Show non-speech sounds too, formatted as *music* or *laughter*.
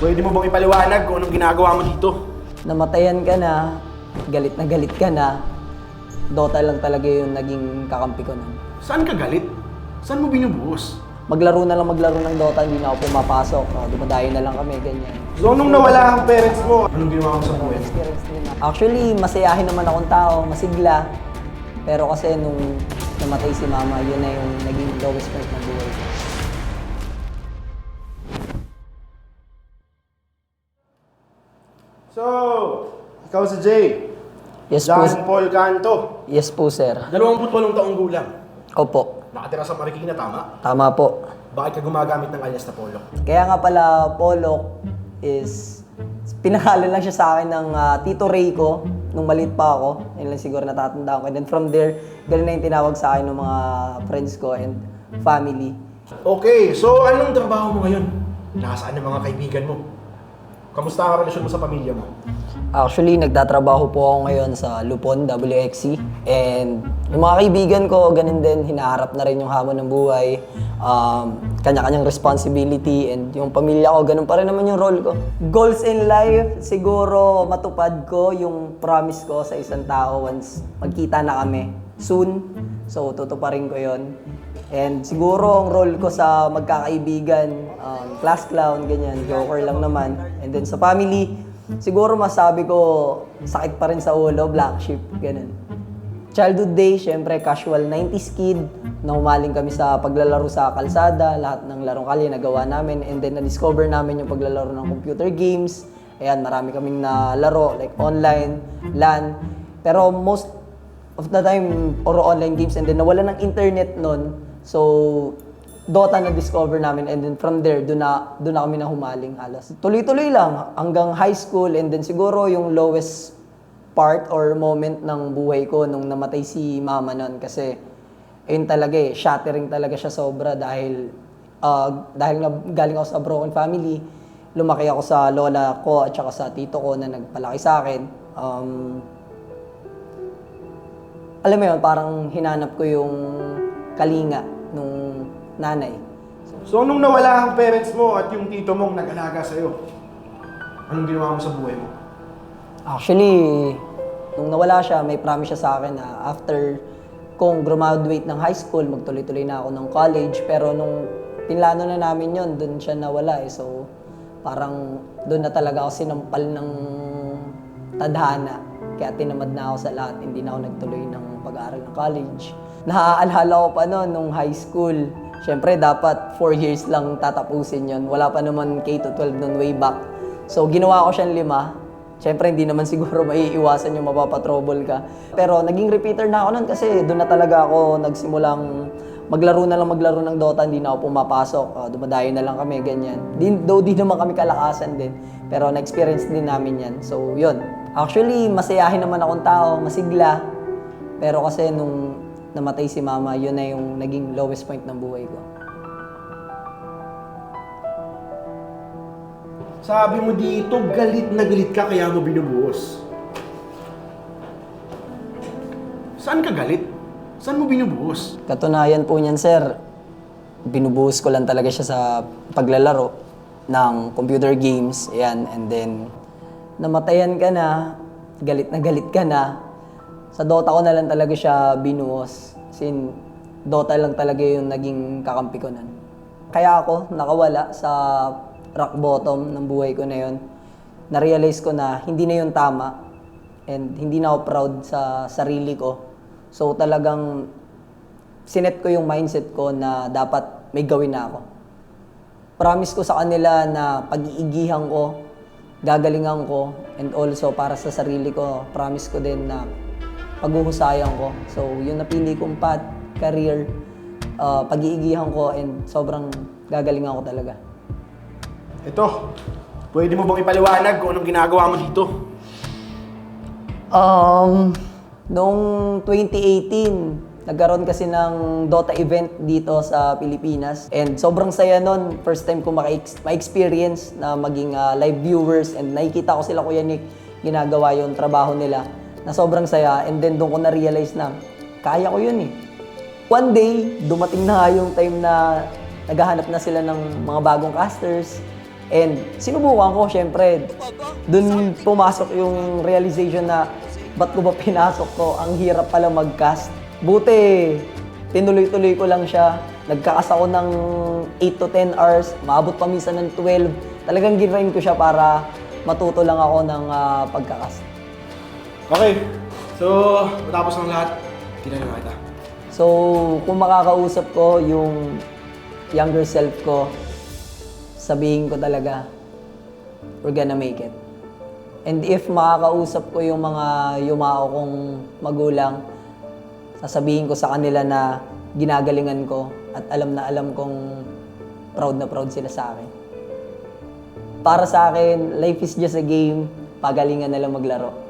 Pwede mo bang ipaliwanag kung anong ginagawa mo dito? Namatayan ka na, galit na galit ka na. Dota lang talaga yung naging kakampi ko nun. Saan ka galit? Saan mo binubuhos? Maglaro na lang maglaro ng Dota, hindi na ako pumapasok. No? Dumadayo na lang kami, ganyan. So, nung nawala ang parents mo, anong ginawa mo sa buhay? Actually, masayahin naman akong tao, masigla. Pero kasi nung namatay si mama, yun na yung naging lowest point ng buhay ko. So, ikaw si Jay. Yes po, John Paul Canto. yes po sir. 28 taong gulang. Opo, Nakatira sa Marikina, tama? tama po. Bakit ka gumagamit ng alias na Polo? Kaya nga pala, Polok is pinakalan lang siya sa akin ng ah, Tito Ray ko nung maliit pa ako. Yun lang siguro natatanda ko. And then from there, ganun na yung tinawag sa akin ng mga friends ko and family. Okay, so anong trabaho mo ngayon? Nasaan ang mga kaibigan mo? Kamusta ang relasyon mo sa pamilya mo? Actually, nagtatrabaho po ako ngayon sa Lupon, WXC. And yung mga kaibigan ko, ganun din, hinaharap na rin yung hamon ng buhay. Um, kanya-kanyang responsibility. And yung pamilya ko, ganun pa rin naman yung role ko. Goals in life, siguro matupad ko yung promise ko sa isang tao once magkita na kami soon. So, tutuparin ko yon And siguro ang role ko sa magkakaibigan, um, class clown, ganyan, joker lang naman. And then sa family, siguro masabi ko, sakit pa rin sa ulo, black sheep, ganun. Childhood day, syempre casual 90s kid, na umaling kami sa paglalaro sa kalsada, lahat ng larong kalye nagawa namin, and then na-discover namin yung paglalaro ng computer games. Ayan, marami kaming nalaro, like online, LAN. Pero most of the time, puro online games, and then nawala ng internet nun. So, Dota na discover namin and then from there doon na doon na kami na humaling halos. Tuloy-tuloy lang hanggang high school and then siguro yung lowest part or moment ng buhay ko nung namatay si mama noon kasi ayun talaga eh, shattering talaga siya sobra dahil ah, dahil nga galing ako sa broken family, lumaki ako sa lola ko at saka sa tito ko na nagpalaki sa akin. Um, alam mo yun, parang hinanap ko yung kalinga nung nanay. So, nung nawala ang parents mo at yung tito mong nag-alaga sa'yo, anong ginawa mo sa buhay mo? Actually, nung nawala siya, may promise siya sa akin na after kong graduate ng high school, magtuloy-tuloy na ako ng college. Pero nung pinlano na namin yon doon siya nawala eh. So, parang doon na talaga ako sinampal ng tadhana. Kaya tinamad na ako sa lahat. Hindi na ako nagtuloy ng pag-aaral ng college. Naaalala ko pa noon, nung high school. Siyempre, dapat 4 years lang tatapusin yon Wala pa naman K-12 noon way back. So, ginawa ko siyang lima. Siyempre, hindi naman *laughs* siguro maiiwasan yung mapapatrouble ka. Pero naging repeater na ako nun kasi doon na talaga ako nagsimulang maglaro na lang maglaro ng Dota, hindi na ako pumapasok. Uh, dumadayo na lang kami, ganyan. Di, though di naman kami kalakasan din. Pero na-experience din namin yan. So, yun. Actually, masayahin naman akong tao, masigla. Pero kasi nung namatay si mama, yun na yung naging lowest point ng buhay ko. Sabi mo dito, galit na galit ka kaya mo binubuhos. Saan ka galit? Saan mo binubuhos? Katunayan po niyan, sir, binubuhos ko lang talaga siya sa paglalaro ng computer games. Ayan, and then, namatayan ka na, galit na galit ka na. Sa Dota ko na lang talaga siya binuhos. Sin Dota lang talaga yung naging kakampi ko nun. Kaya ako nakawala sa rock bottom ng buhay ko na yun. Na-realize ko na hindi na yun tama and hindi na ako proud sa sarili ko. So talagang sinet ko yung mindset ko na dapat may gawin na ako. Promise ko sa kanila na pag-iigihan ko, gagalingan ko, and also para sa sarili ko, promise ko din na paghuhusayan ko. So, yung napili kong path, career, uh, pag-iigihan ko, and sobrang gagalingan ko talaga. Ito, pwede mo bang ipaliwanag kung anong ginagawa mo dito? Um, noong 2018, nagkaroon kasi ng Dota event dito sa Pilipinas. And sobrang saya nun. First time ko ma-experience na maging ah, live viewers and nakikita ko sila Kuya Nick ginagawa yung trabaho nila na sobrang saya. And then doon ko na-realize na kaya ko yun eh. One day, dumating na nga yung time na naghahanap na sila ng mga bagong casters. And sinubukan ko, syempre, dun pumasok yung realization na ba't ko ba pinasok ko? Ang hirap pala mag-cast. Buti, tinuloy-tuloy ko lang siya. Nagkakas ako ng 8 to 10 hours, maabot pa minsan ng 12. Talagang ginain ko siya para matuto lang ako ng ah, pagkakas. Okay. So, matapos ng lahat, tinanong kita. So, kung makakausap ko yung younger self ko, sabihin ko talaga, we're gonna make it. And if makakausap ko yung mga yumao kong magulang, sasabihin ko sa kanila na ginagalingan ko at alam na alam kong proud na proud sila sa akin. Para sa akin, life is just a game, pagalingan na lang maglaro.